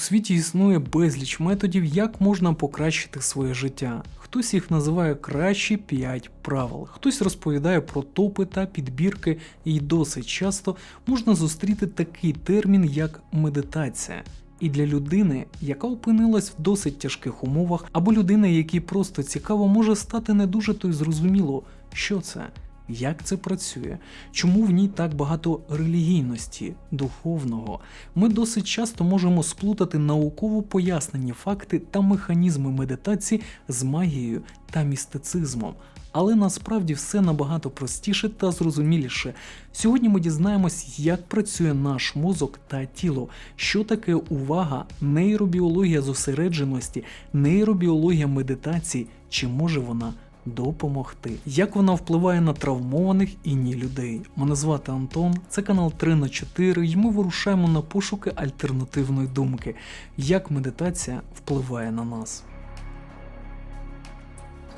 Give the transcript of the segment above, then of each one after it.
світі існує безліч методів, як можна покращити своє життя. Хтось їх називає кращі 5 правил, хтось розповідає про топи та підбірки, і досить часто можна зустріти такий термін, як медитація. І для людини, яка опинилась в досить тяжких умовах, або людини, якій просто цікаво, може стати не дуже то й зрозуміло, що це, як це працює, чому в ній так багато релігійності, духовного. Ми досить часто можемо сплутати науково пояснені факти та механізми медитації з магією та містицизмом. Але насправді все набагато простіше та зрозуміліше. Сьогодні ми дізнаємось, як працює наш мозок та тіло, що таке увага, нейробіологія зосередженості, нейробіологія медитації, чи може вона допомогти, як вона впливає на травмованих і ні людей. Мене звати Антон, це канал 3 на 4 і ми вирушаємо на пошуки альтернативної думки, як медитація впливає на нас.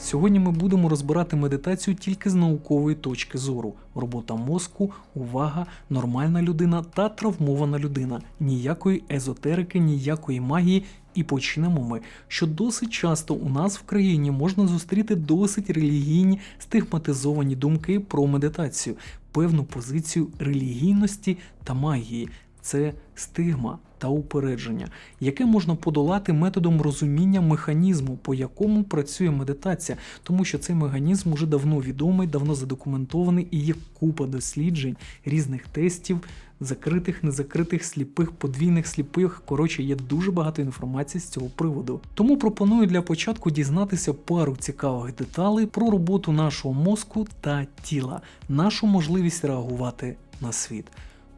Сьогодні ми будемо розбирати медитацію тільки з наукової точки зору: робота мозку, увага, нормальна людина та травмована людина. Ніякої езотерики, ніякої магії. І почнемо ми, що досить часто у нас в країні можна зустріти досить релігійні стигматизовані думки про медитацію, певну позицію релігійності та магії. Це стигма та упередження, яке можна подолати методом розуміння механізму, по якому працює медитація, тому що цей механізм уже давно відомий, давно задокументований і є купа досліджень, різних тестів, закритих, незакритих, сліпих, подвійних сліпих. Коротше, є дуже багато інформації з цього приводу. Тому пропоную для початку дізнатися пару цікавих деталей про роботу нашого мозку та тіла, нашу можливість реагувати на світ.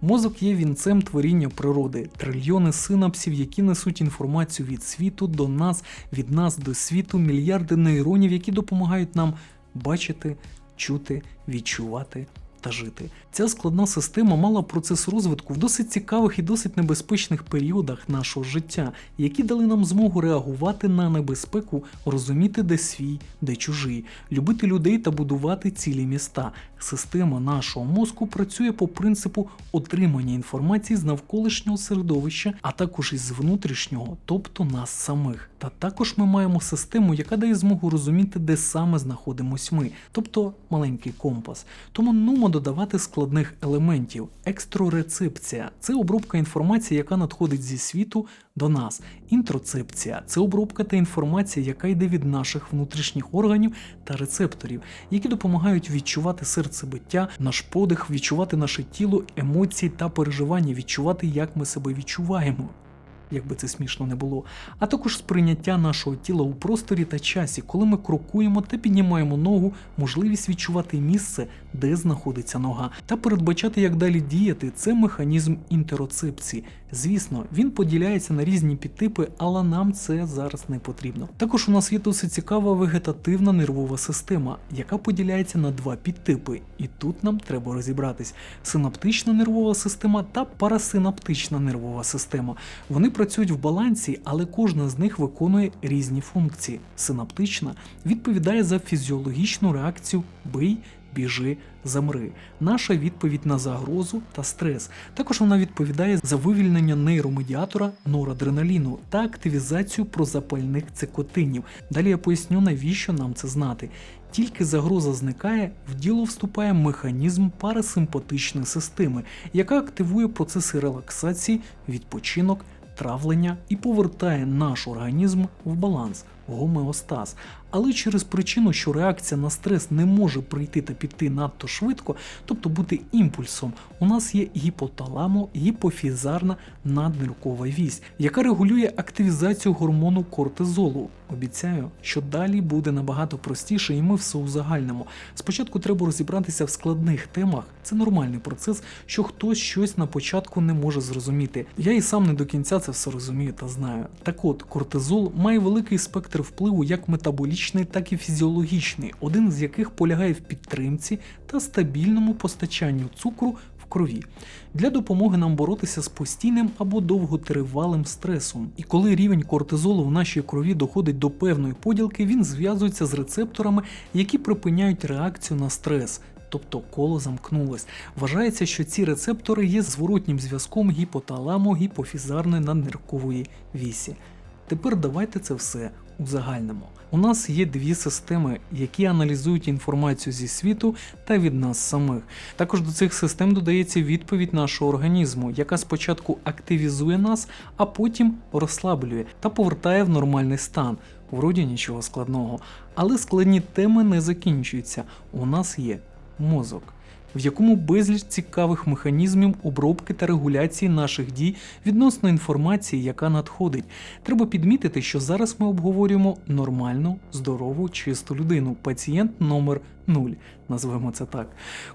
Мозок є вінцем творіння природи, трильйони синапсів, які несуть інформацію від світу до нас, від нас до світу, мільярди нейронів, які допомагають нам бачити, чути, відчувати та жити. Ця складна система мала процес розвитку в досить цікавих і досить небезпечних періодах нашого життя, які дали нам змогу реагувати на небезпеку, розуміти, де свій, де чужий, любити людей та будувати цілі міста. Система нашого мозку працює по принципу отримання інформації з навколишнього середовища, а також із внутрішнього, тобто нас самих. Та також ми маємо систему, яка дає змогу розуміти, де саме знаходимось ми, тобто маленький компас. Тому нумо додавати складних елементів. Екстрорецепція це обробка інформації, яка надходить зі світу до нас. Інтроцепція це обробка та інформація, яка йде від наших внутрішніх органів та рецепторів, які допомагають відчувати серцебиття, наш подих, відчувати наше тіло, емоції та переживання, відчувати, як ми себе відчуваємо. Якби це смішно не було, а також сприйняття нашого тіла у просторі та часі, коли ми крокуємо та піднімаємо ногу, можливість відчувати місце, де знаходиться нога, та передбачати, як далі діяти, це механізм інтероцепції. Звісно, він поділяється на різні підтипи, але нам це зараз не потрібно. Також у нас є досить цікава вегетативна нервова система, яка поділяється на два підтипи, і тут нам треба розібратись: синаптична нервова система та парасинаптична нервова система. Вони працюють в балансі, але кожна з них виконує різні функції. Синаптична відповідає за фізіологічну реакцію бий. Біжи, замри. Наша відповідь на загрозу та стрес. Також вона відповідає за вивільнення нейромедіатора норадреналіну та активізацію прозапальних цикотинів. Далі я поясню, навіщо нам це знати. Тільки загроза зникає, в діло вступає механізм парасимпатичної системи, яка активує процеси релаксації, відпочинок, травлення і повертає наш організм в баланс, гомеостаз. Але через причину, що реакція на стрес не може прийти та піти надто швидко, тобто бути імпульсом, у нас є гіпоталамо гіпофізарна надниркова вісь, яка регулює активізацію гормону кортизолу. Обіцяю, що далі буде набагато простіше, і ми все узагальнимо. Спочатку треба розібратися в складних темах. Це нормальний процес, що хтось щось на початку не може зрозуміти. Я і сам не до кінця це все розумію та знаю. Так от, кортизол має великий спектр впливу як метаболічний, так і фізіологічний, один з яких полягає в підтримці та стабільному постачанню цукру в крові для допомоги нам боротися з постійним або довготривалим стресом. І коли рівень кортизолу в нашій крові доходить до певної поділки, він зв'язується з рецепторами, які припиняють реакцію на стрес. тобто коло замкнулось. Вважається, що ці рецептори є зворотнім зв'язком гіпоталамо-гіпофізарної надниркової вісі. Тепер давайте це все узагальнимо. У нас є дві системи, які аналізують інформацію зі світу та від нас самих. Також до цих систем додається відповідь нашого організму, яка спочатку активізує нас, а потім розслаблює та повертає в нормальний стан. Вроді нічого складного. Але складні теми не закінчуються. У нас є мозок в якому безліч цікавих механізмів обробки та регуляції наших дій відносно інформації, яка надходить. Треба підмітити, що зараз ми обговорюємо нормальну, здорову, чисту людину, пацієнт номер 0, назвемо це так.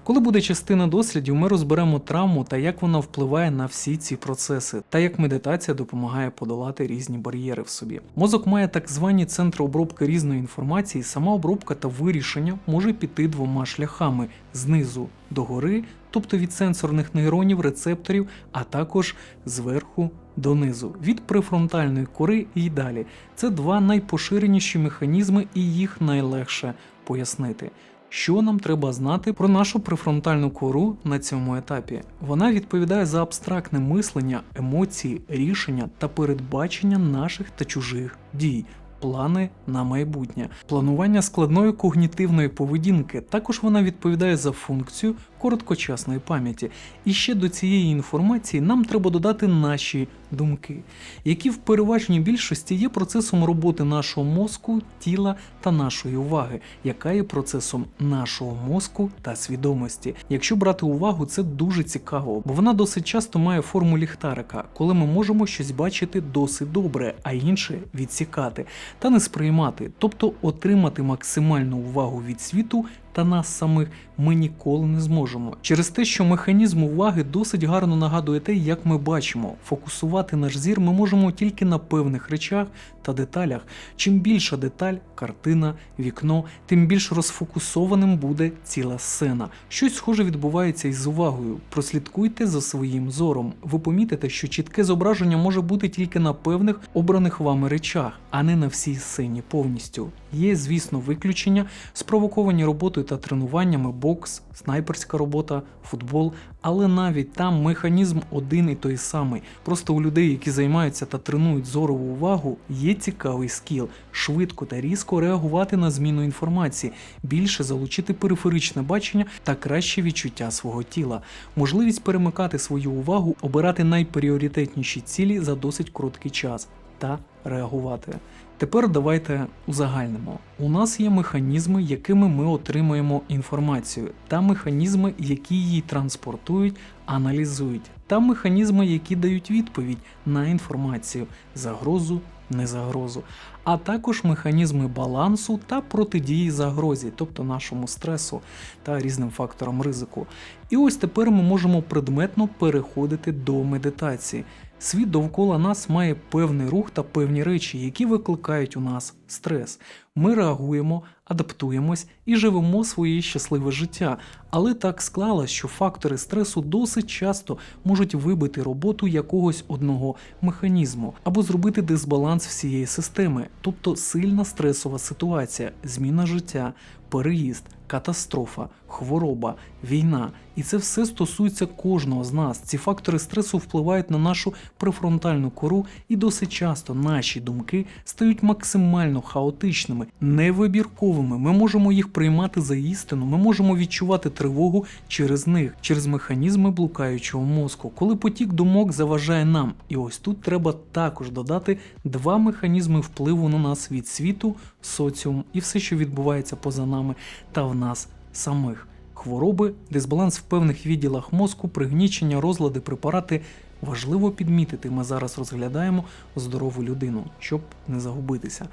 Коли буде частина дослідів, ми розберемо травму та як вона впливає на всі ці процеси, та як медитація допомагає подолати різні бар'єри в собі. Мозок має так звані центри обробки різної інформації, сама обробка та вирішення може піти двома шляхами знизу догори, тобто від сенсорних нейронів, рецепторів, а також зверху донизу, від префронтальної кори і далі. Це два найпоширеніші механізми, і їх найлегше пояснити. Що нам треба знати про нашу префронтальну кору на цьому етапі? Вона відповідає за абстрактне мислення, емоції, рішення та передбачення наших та чужих дій. Плани на майбутнє, планування складної когнітивної поведінки. Також вона відповідає за функцію короткочасної пам'яті. І ще до цієї інформації нам треба додати наші думки, які в переважній більшості є процесом роботи нашого мозку, тіла та нашої уваги, яка є процесом нашого мозку та свідомості. Якщо брати увагу, це дуже цікаво, бо вона досить часто має форму ліхтарика, коли ми можемо щось бачити досить добре, а інше відсікати та не сприймати, тобто отримати максимальну увагу від світу та нас самих ми ніколи не зможемо. Через те, що механізм уваги досить гарно нагадує те, як ми бачимо. Фокусувати наш зір ми можемо тільки на певних речах та деталях. Чим більша деталь, картина, вікно, тим більш розфокусованим буде ціла сцена. Щось схоже відбувається із увагою. Прослідкуйте за своїм зором. Ви помітите, що чітке зображення може бути тільки на певних обраних вами речах, а не на всій сцені повністю. Є, звісно, виключення, спровоковані роботою та тренуваннями, бокс, снайперська робота, футбол, але навіть там механізм один і той самий. Просто у людей, які займаються та тренують зорову увагу, є цікавий скіл швидко та різко реагувати на зміну інформації, більше залучити периферичне бачення та краще відчуття свого тіла, можливість перемикати свою увагу, обирати найпріоритетніші цілі за досить короткий час та реагувати. Тепер давайте узагальнимо. У нас є механізми, якими ми отримуємо інформацію, та механізми, які її транспортують, аналізують, та механізми, які дають відповідь на інформацію, загрозу, не загрозу, а також механізми балансу та протидії загрозі, тобто нашому стресу та різним факторам ризику. І ось тепер ми можемо предметно переходити до медитації. Світ довкола нас має певний рух та певні речі, які викликають у нас стрес. Ми реагуємо, адаптуємось і живемо своє щасливе життя. Але так склалось, що фактори стресу досить часто можуть вибити роботу якогось одного механізму або зробити дисбаланс всієї системи, тобто сильна стресова ситуація, зміна життя, переїзд, катастрофа, хвороба, війна. І це все стосується кожного з нас. Ці фактори стресу впливають на нашу префронтальну кору, і досить часто наші думки стають максимально хаотичними, невибірковими. Ми можемо їх приймати за істину, ми можемо відчувати тривогу через них, через механізми блукаючого мозку, коли потік думок заважає нам. І ось тут треба також додати два механізми впливу на нас від світу, соціум і все, що відбувається поза нами та в нас самих. Хвороби, дисбаланс в певних відділах мозку, пригнічення, розлади, препарати. Важливо підмітити, ми зараз розглядаємо здорову людину, щоб не загубитися.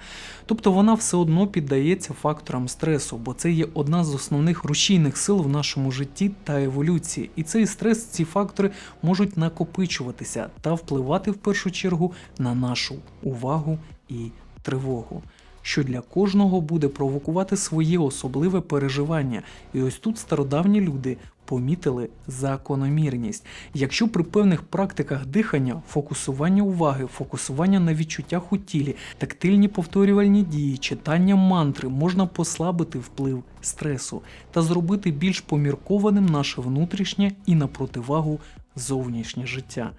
Тобто вона все одно піддається факторам стресу, бо це є одна з основних рушійних сил в нашому житті та еволюції. І цей стрес, ці фактори можуть накопичуватися та впливати в першу чергу на нашу увагу і тривогу що для кожного буде провокувати своє особливе переживання. І ось тут стародавні люди помітили закономірність. Якщо при певних практиках дихання, фокусування уваги, фокусування на відчуттях у тілі, тактильні повторювальні дії, читання мантри можна послабити вплив стресу та зробити більш поміркованим наше внутрішнє і на противагу зовнішнє життя.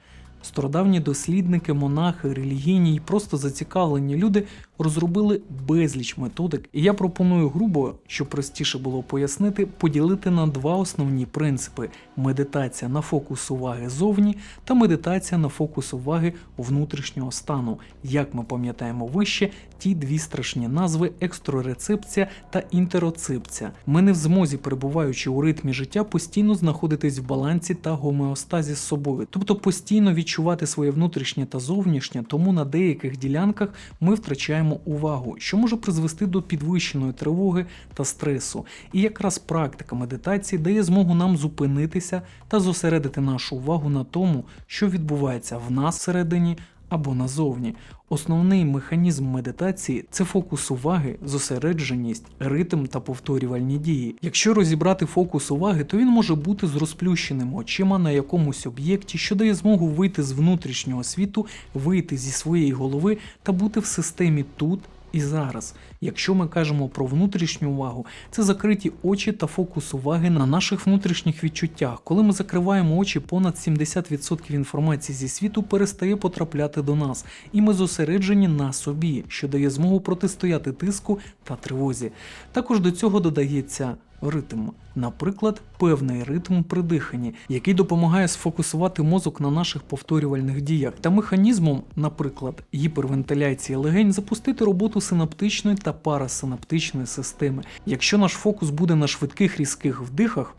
Стародавні дослідники, монахи, релігійні і просто зацікавлені люди розробили безліч методик, і я пропоную грубо, щоб простіше було пояснити, поділити на два основні принципи: медитація на фокус уваги зовні та медитація на фокус уваги внутрішнього стану. Як ми пам'ятаємо вище, ті дві страшні назви екстрорецепція та інтероцепція. Ми не в змозі, перебуваючи у ритмі життя, постійно знаходитись в балансі та гомеостазі з собою, тобто постійно відчувати своє внутрішнє та зовнішнє, тому на деяких ділянках ми втрачаємо увагу, що може призвести до підвищеної тривоги та стресу. І якраз практика медитації дає змогу нам зупинитися та зосередити нашу увагу на тому, що відбувається в нас всередині або назовні. Основний механізм медитації це фокус уваги, зосередженість, ритм та повторювальні дії. Якщо розібрати фокус уваги, то він може бути з розплющеними очима на якомусь об'єкті, що дає змогу вийти з внутрішнього світу, вийти зі своєї голови та бути в системі тут. І зараз, якщо ми кажемо про внутрішню увагу, це закриті очі та фокус уваги на наших внутрішніх відчуттях. Коли ми закриваємо очі, понад 70% інформації зі світу перестає потрапляти до нас, і ми зосереджені на собі, що дає змогу протистояти тиску та тривозі. Також до цього додається ритм, наприклад, певний ритм при диханні, який допомагає сфокусувати мозок на наших повторювальних діях, та механізмом, наприклад, гіпервентиляції легень, запустити роботу синаптичної та парасинаптичної системи. Якщо наш фокус буде на швидких різких вдихах.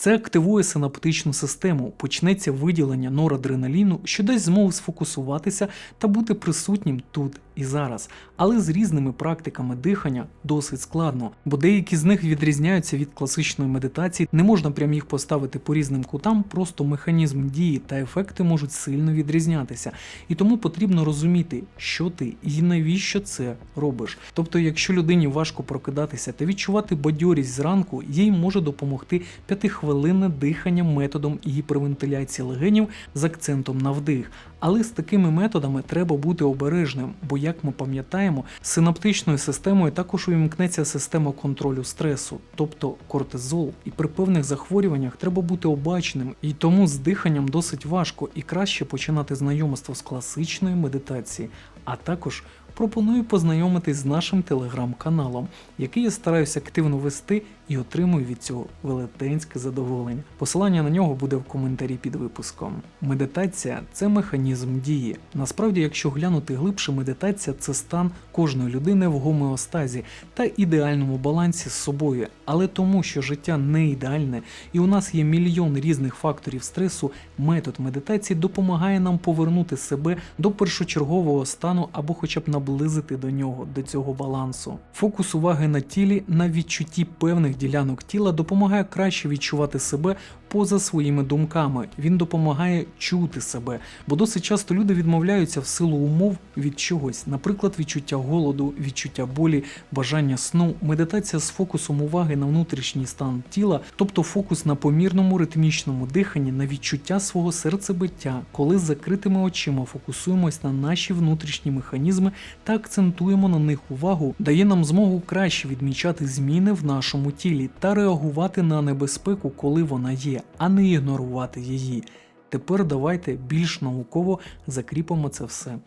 Це активує синаптичну систему, почнеться виділення норадреналіну, що дасть змогу сфокусуватися та бути присутнім тут і зараз. Але з різними практиками дихання досить складно, бо деякі з них відрізняються від класичної медитації, не можна прям їх поставити по різним кутам, просто механізм дії та ефекти можуть сильно відрізнятися. І тому потрібно розуміти, що ти і навіщо це робиш. Тобто, якщо людині важко прокидатися та відчувати бадьорість зранку, їй може допомогти п'ятихвилинне дихання методом гіпервентиляції легенів з акцентом на вдих. Але з такими методами треба бути обережним, бо, як ми пам'ятаємо, синаптичною системою також увімкнеться система контролю стресу, тобто кортизол, і при певних захворюваннях треба бути обачним, і тому з диханням досить важко і краще починати знайомство з класичної медитації, а також пропоную познайомитись з нашим телеграм-каналом, який я стараюся активно вести і отримую від цього велетенське задоволення. Посилання на нього буде в коментарі під випуском. Медитація це механізм дії. Насправді, якщо глянути глибше, медитація це стан кожної людини в гомеостазі та ідеальному балансі з собою. Але тому, що життя не ідеальне і у нас є мільйон різних факторів стресу, метод медитації допомагає нам повернути себе до першочергового стану або хоча б наблизити до нього, до цього балансу. Фокус уваги на тілі, на відчутті певних ділянок тіла допомагає краще відчувати себе поза своїми думками. Він допомагає чути себе, бо досить часто люди відмовляються в силу умов від чогось, наприклад, відчуття голоду, відчуття болі, бажання сну, медитація з фокусом уваги на внутрішній стан тіла, тобто фокус на помірному ритмічному диханні, на відчуття свого серцебиття, коли з закритими очима фокусуємось на наші внутрішні механізми та акцентуємо на них увагу, дає нам змогу краще відмічати зміни в нашому тілі та реагувати на небезпеку, коли вона є, а не ігнорувати її. Тепер давайте більш науково закріпимо це все.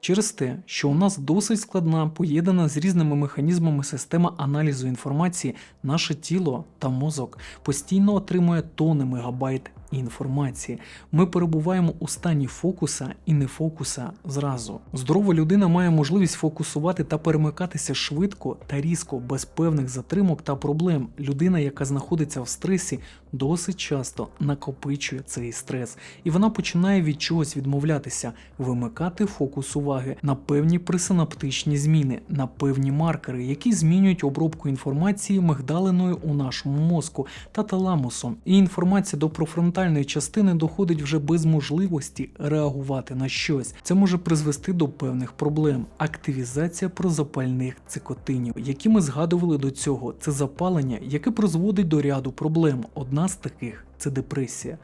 Через те, що у нас досить складна, поєднана з різними механізмами система аналізу інформації, наше тіло та мозок постійно отримує тони мегабайт інформації. Ми перебуваємо у стані фокуса і не фокуса зразу. Здорова людина має можливість фокусувати та перемикатися швидко та різко, без певних затримок та проблем. Людина, яка знаходиться в стресі, досить часто накопичує цей стрес, і вона починає від чогось відмовлятися, вимикати фокус уваги. на певні присинаптичні зміни, на певні маркери, які змінюють обробку інформації мигдалиною у нашому мозку та таламусом. І інформація до профронтальної частини доходить вже без можливості реагувати на щось. Це може призвести до певних проблем. Активізація прозапальних цикотинів, які ми згадували до цього, це запалення, яке призводить до ряду проблем. Одна з таких це депресія.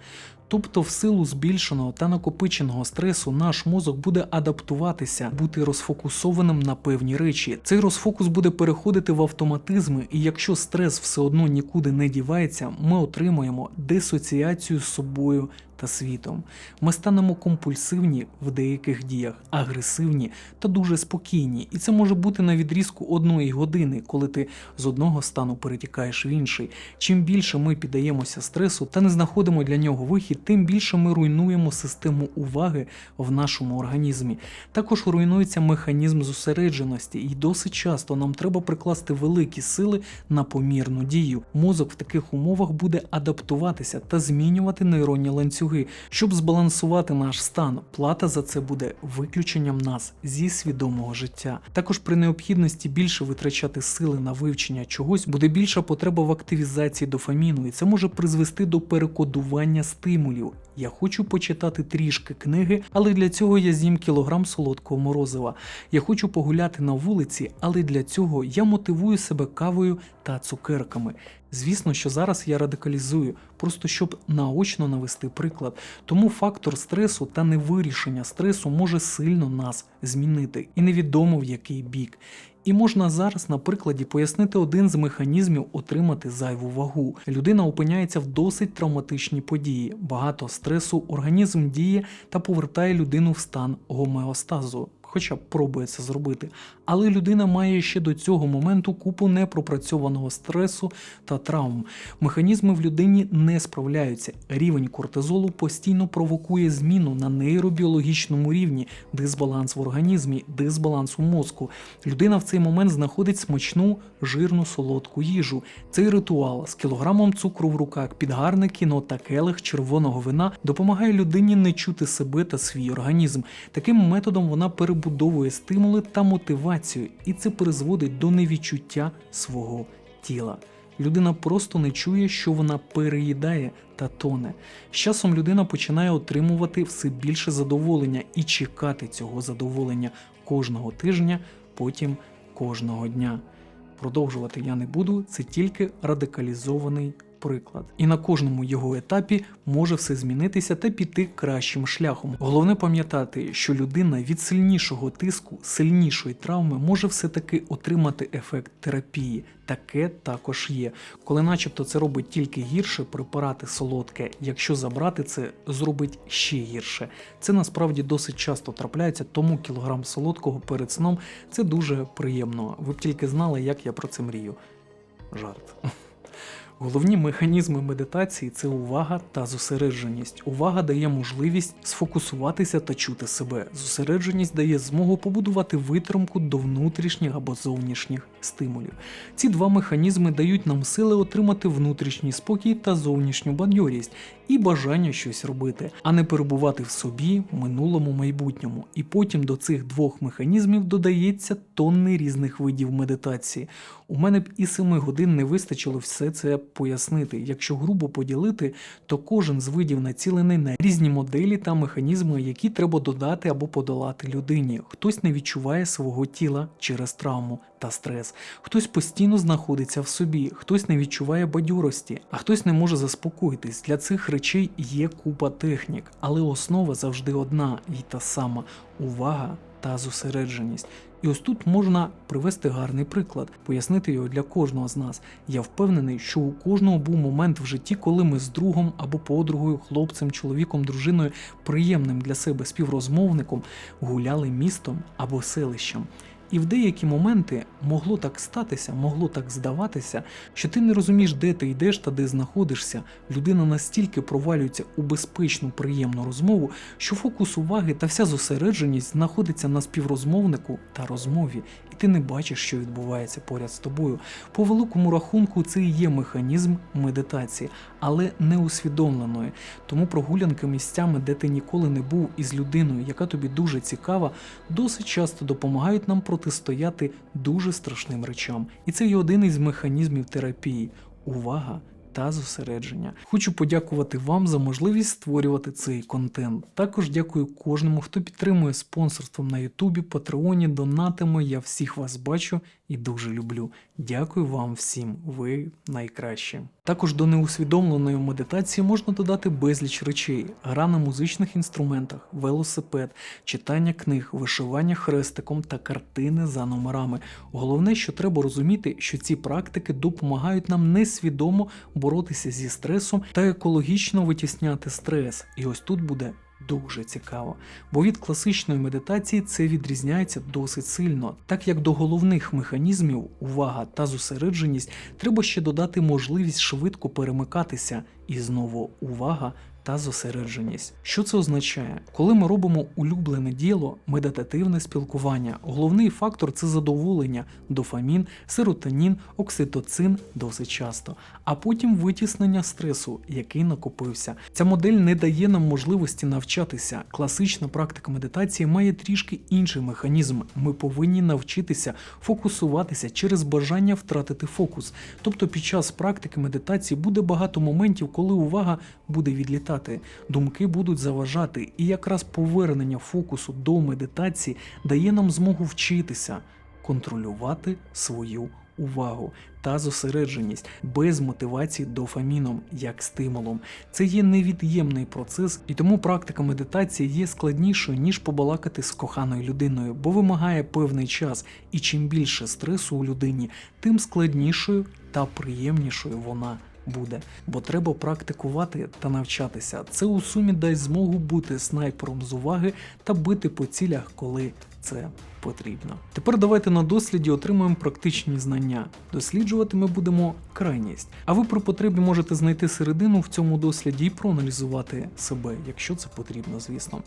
Тобто, в силу збільшеного та накопиченого стресу наш мозок буде адаптуватися, бути розфокусованим на певні речі. Цей розфокус буде переходити в автоматизми, і якщо стрес все одно нікуди не дівається, ми отримаємо дисоціацію з собою та світом. Ми станемо компульсивні в деяких діях, агресивні та дуже спокійні. І це може бути на відрізку одної години, коли ти з одного стану перетікаєш в інший. Чим більше ми піддаємося стресу та не знаходимо для нього вихід, тим більше ми руйнуємо систему уваги в нашому організмі. Також руйнується механізм зосередженості, і досить часто нам треба прикласти великі сили на помірну дію. Мозок в таких умовах буде адаптуватися та змінювати нейронні ланцюги. Щоб збалансувати наш стан, плата за це буде виключенням нас зі свідомого життя. Також при необхідності більше витрачати сили на вивчення чогось буде більша потреба в активізації дофаміну, і це може призвести до перекодування стимулів. Я хочу почитати трішки книги, але для цього я з'їм кілограм солодкого морозива. Я хочу погуляти на вулиці, але для цього я мотивую себе кавою та цукерками. Звісно, що зараз я радикалізую, просто щоб наочно навести приклад. Тому фактор стресу та невирішення стресу може сильно нас змінити, і невідомо в який бік. І можна зараз на прикладі пояснити один з механізмів отримати зайву вагу. Людина опиняється в досить травматичній події, багато стресу, організм діє та повертає людину в стан гомеостазу. Хоча б пробує це зробити, але людина має ще до цього моменту купу непропрацьованого стресу та травм. Механізми в людині не справляються. Рівень кортизолу постійно провокує зміну на нейробіологічному рівні, дисбаланс в організмі, дисбаланс у мозку. Людина в цей момент знаходить смачну, жирну, солодку їжу. Цей ритуал з кілограмом цукру в руках під гарне кіно та келих червоного вина допомагає людині не чути себе та свій організм. Таким методом вона перебудовує стимули та мотивацію, і це призводить до невідчуття свого тіла. Людина просто не чує, що вона переїдає та тоне. З часом людина починає отримувати все більше задоволення і чекати цього задоволення кожного тижня, потім кожного дня. Продовжувати я не буду, це тільки радикалізований приклад. І на кожному його етапі може все змінитися та піти кращим шляхом. Головне пам'ятати, що людина від сильнішого тиску, сильнішої травми може все-таки отримати ефект терапії. Таке також є. Коли начебто це робить тільки гірше, препарати солодке, якщо забрати це, зробить ще гірше. Це насправді досить часто трапляється, тому кілограм солодкого перед сном це дуже приємно. Ви б тільки знали, як я про це мрію. Жарт. Головні механізми медитації це увага та зосередженість. Увага дає можливість сфокусуватися та чути себе. Зосередженість дає змогу побудувати витримку до внутрішніх або зовнішніх стимулів. Ці два механізми дають нам сили отримати внутрішній спокій та зовнішню бадьорість і бажання щось робити, а не перебувати в собі, минулому, майбутньому. І потім до цих двох механізмів додається тонни різних видів медитації. У мене б і семи годин не вистачило все це пояснити. Якщо грубо поділити, то кожен з видів націлений на різні моделі та механізми, які треба додати або подолати людині. Хтось не відчуває свого тіла через травму та стрес, хтось постійно знаходиться в собі, хтось не відчуває бадьорості, а хтось не може заспокоїтись. Для цих речей є купа технік, але основа завжди одна і та сама увага та зосередженість. І ось тут можна привести гарний приклад, пояснити його для кожного з нас. Я впевнений, що у кожного був момент в житті, коли ми з другом або подругою, хлопцем, чоловіком, дружиною, приємним для себе співрозмовником гуляли містом або селищем. І в деякі моменти могло так статися, могло так здаватися, що ти не розумієш, де ти йдеш та де знаходишся. Людина настільки провалюється у безпечну, приємну розмову, що фокус уваги та вся зосередженість знаходиться на співрозмовнику та розмові, і ти не бачиш, що відбувається поряд з тобою. По великому рахунку, це і є механізм медитації, але не усвідомленої. Тому прогулянки місцями, де ти ніколи не був із людиною, яка тобі дуже цікава, досить часто допомагають нам протистояти дуже страшним речам. І це є один із механізмів терапії увага. Та зосередження. Хочу подякувати вам за можливість створювати цей контент. Також дякую кожному, хто підтримує спонсорством на Ютубі, Патреоні, донатами. Я всіх вас бачу і дуже люблю. Дякую вам всім, ви найкращі. Також до неусвідомленої медитації можна додати безліч речей: гра на музичних інструментах, велосипед, читання книг, вишивання хрестиком та картини за номерами. Головне, що треба розуміти, що ці практики допомагають нам несвідомо боротися зі стресом та екологічно витісняти стрес. І ось тут буде дуже цікаво. Бо від класичної медитації це відрізняється досить сильно, так як до головних механізмів увага та зосередженість треба ще додати можливість швидко перемикатися, і знову увага. Та зосередженість. Що це означає? Коли ми робимо улюблене діло, медитативне спілкування, головний фактор це задоволення, дофамін, серотонін, окситоцин досить часто, а потім витіснення стресу, який накопився. Ця модель не дає нам можливості навчатися. Класична практика медитації має трішки інший механізм. Ми повинні навчитися фокусуватися через бажання втратити фокус. Тобто під час практики медитації буде багато моментів, коли увага буде відлітати, думки будуть заважати, і якраз повернення фокусу до медитації дає нам змогу вчитися контролювати свою увагу та зосередженість без мотивації дофаміном як стимулом. Це є невід'ємний процес, і тому практика медитації є складнішою ніж побалакати з коханою людиною, бо вимагає певний час, і чим більше стресу у людині, тим складнішою та приємнішою вона буде, бо треба практикувати та навчатися. Це у сумі дасть змогу бути снайпером з уваги та бити по цілях, коли це потрібно. Тепер давайте на досліді отримаємо практичні знання. Досліджувати ми будемо крайність. А ви при потребі можете знайти середину в цьому досліді і проаналізувати себе, якщо це потрібно, звісно.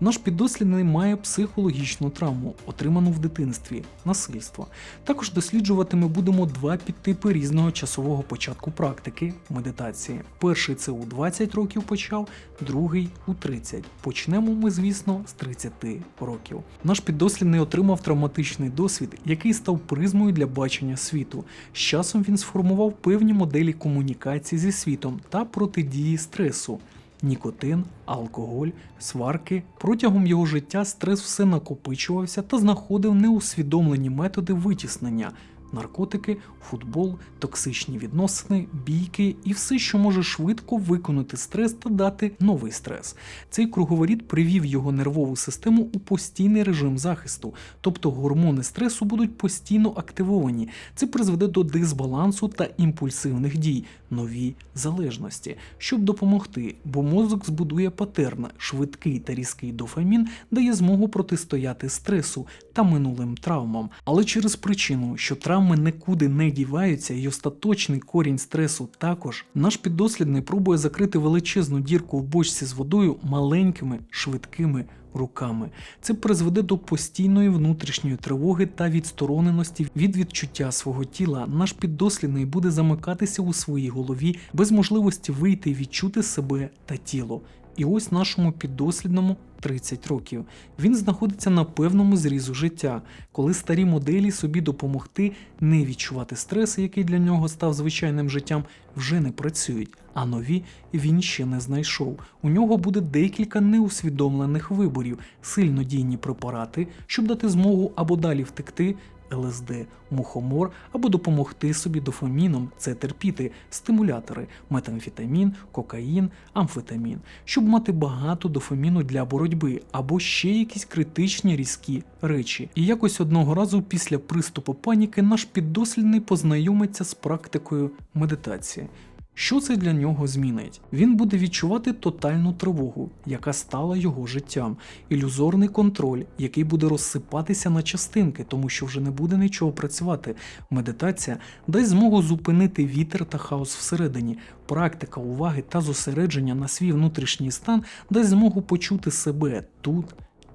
Наш піддослідний має психологічну травму, отриману в дитинстві, насильство. Також досліджувати ми будемо два підтипи різного часового початку практики медитації. Перший це у 20 років почав, другий у 30. Почнемо ми, звісно, з 30 років. Наш піддослідний отримав травматичний досвід, який став призмою для бачення світу. З часом він сформував певні моделі комунікації зі світом та протидії стресу. Нікотин, алкоголь, сварки. Протягом його життя стрес все накопичувався та знаходив неусвідомлені методи витіснення. Наркотики, футбол, токсичні відносини, бійки і все, що може швидко виконати стрес та дати новий стрес. Цей круговоріт привів його нервову систему у постійний режим захисту, тобто гормони стресу будуть постійно активовані. Це призведе до дисбалансу та імпульсивних дій, нові залежності, щоб допомогти, бо мозок збудує патерн, швидкий та різкий дофамін дає змогу протистояти стресу та минулим травмам, але через причину, що травми нікуди не діваються, і остаточний корінь стресу також, наш піддослідний пробує закрити величезну дірку в бочці з водою маленькими швидкими руками. Це призведе до постійної внутрішньої тривоги та відстороненості від відчуття свого тіла. Наш піддослідний буде замикатися у своїй голові без можливості вийти і відчути себе та тіло. І ось нашому піддослідному 30 років. Він знаходиться на певному зрізу життя, коли старі моделі собі допомогти не відчувати стрес, який для нього став звичайним життям, вже не працюють, а нові він ще не знайшов. У нього буде декілька неусвідомлених виборів, сильно дійні препарати, щоб дати змогу або далі втекти. ЛСД, мухомор або допомогти собі дофаміном це терпіти, стимулятори, метамфетамін, кокаїн, амфетамін, щоб мати багато дофаміну для боротьби, або ще якісь критичні різкі речі. І якось одного разу після приступу паніки наш піддослідний познайомиться з практикою медитації. Що це для нього змінить? Він буде відчувати тотальну тривогу, яка стала його життям, ілюзорний контроль, який буде розсипатися на частинки, тому що вже не буде нічого працювати. Медитація дасть змогу зупинити вітер та хаос всередині. Практика уваги та зосередження на свій внутрішній стан дасть змогу почути себе тут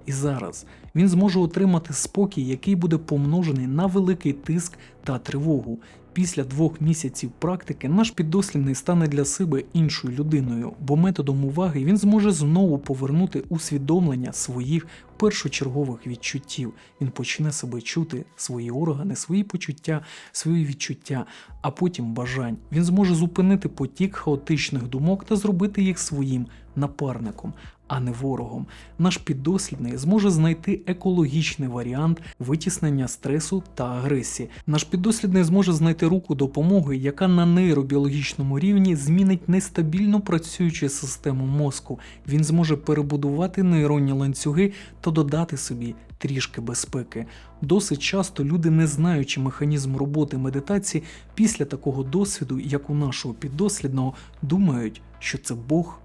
і зараз. Він зможе отримати спокій, який буде помножений на великий тиск та тривогу. Після двох місяців практики наш піддослідний стане для себе іншою людиною, бо методом уваги він зможе знову повернути усвідомлення своїх першочергових відчуттів. Він почне себе чути, свої органи, свої почуття, свої відчуття, а потім бажань. Він зможе зупинити потік хаотичних думок та зробити їх своїм напарником, а не ворогом. Наш піддослідний зможе знайти екологічний варіант витіснення стресу та агресії. Наш піддослідний зможе знайти руку допомоги, яка на нейробіологічному рівні змінить нестабільно працюючу систему мозку. Він зможе перебудувати нейронні ланцюги та додати собі трішки безпеки. Досить часто люди, не знаючи механізм роботи медитації, після такого досвіду, як у нашого піддослідного, думають, що це Бог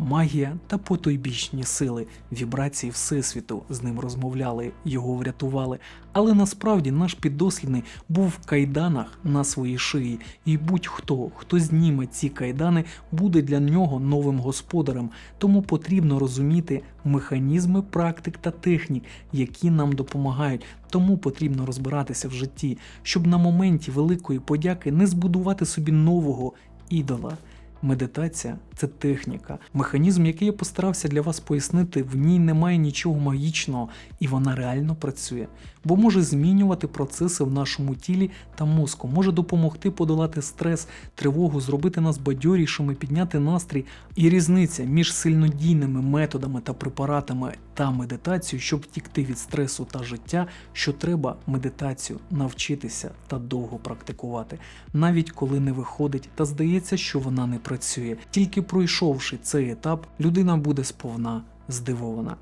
Магія та потойбічні сили, вібрації Всесвіту з ним розмовляли, його врятували. Але насправді наш піддослідний був в кайданах на своїй шиї, і будь-хто, хто зніме ці кайдани, буде для нього новим господарем. Тому потрібно розуміти механізми практик та технік, які нам допомагають. Тому потрібно розбиратися в житті, щоб на моменті великої подяки не збудувати собі нового ідола. Медитація це техніка, механізм, який я постарався для вас пояснити, в ній немає нічого магічного і вона реально працює, бо може змінювати процеси в нашому тілі та мозку, може допомогти подолати стрес, тривогу, зробити нас бадьорішими, підняти настрій. І різниця між сильнодійними методами та препаратами та медитацією, щоб втікти від стресу та життя, що треба медитацію навчитися та довго практикувати, навіть коли не виходить та здається, що вона не працює. Тільки пройшовши цей етап, людина буде сповна здивована.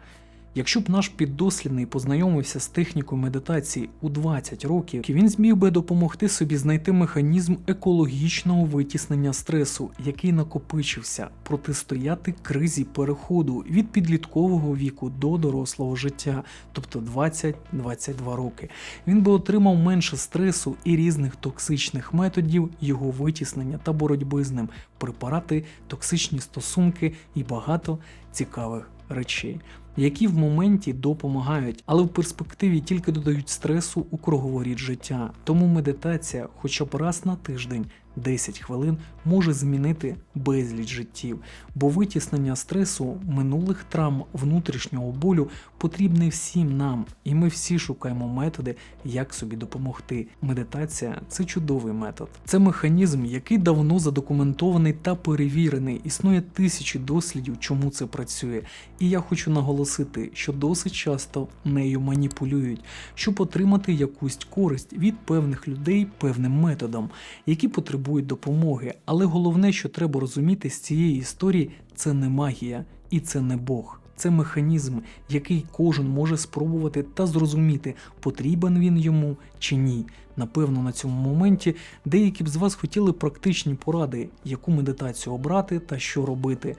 Якщо б наш піддослідний познайомився з технікою медитації у 20 років, він зміг би допомогти собі знайти механізм екологічного витіснення стресу, який накопичився, протистояти кризі переходу від підліткового віку до дорослого життя, тобто 20-22 роки. Він би отримав менше стресу і різних токсичних методів його витіснення та боротьби з ним, препарати, токсичні стосунки і багато цікавих речей, які в моменті допомагають, але в перспективі тільки додають стресу у круговоріт життя. Тому медитація, хоча б раз на тиждень, 10 хвилин, може змінити безліч життів, бо витіснення стресу, минулих травм, внутрішнього болю потрібне всім нам, і ми всі шукаємо методи, як собі допомогти. Медитація це чудовий метод. Це механізм, який давно задокументований та перевірений. Існує тисячі дослідів, чому це працює. І я хочу наголосити, що досить часто нею маніпулюють, щоб отримати якусь користь від певних людей певним методом, які потребують допомоги. Але головне, що треба розуміти з цієї історії, це не магія і це не Бог. Це механізм, який кожен може спробувати та зрозуміти, потрібен він йому чи ні. Напевно, на цьому моменті деякі б з вас хотіли практичні поради, яку медитацію обрати та що робити.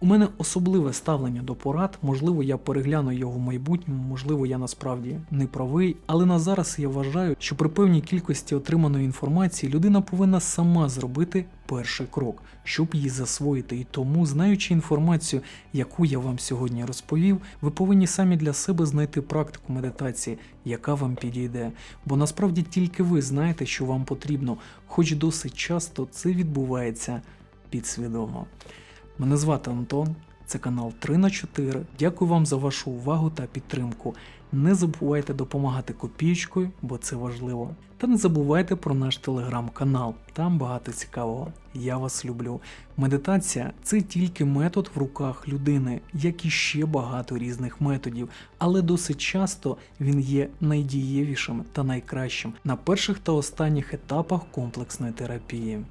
У мене особливе ставлення до порад, можливо, я перегляну його в майбутньому, можливо, я насправді не правий, але на зараз я вважаю, що при певній кількості отриманої інформації людина повинна сама зробити перший крок, щоб її засвоїти. І тому, знаючи інформацію, яку я вам сьогодні розповів, ви повинні самі для себе знайти практику медитації, яка вам підійде. Бо насправді тільки ви знаєте, що вам потрібно, хоч досить часто це відбувається підсвідомо. Мене звати Антон, це канал 3 на 4. Дякую вам за вашу увагу та підтримку. Не забувайте допомагати копійкою, бо це важливо. Та не забувайте про наш телеграм-канал, там багато цікавого. Я вас люблю. Медитація це тільки метод в руках людини, як і ще багато різних методів, але досить часто він є найдієвішим та найкращим на перших та останніх етапах комплексної терапії.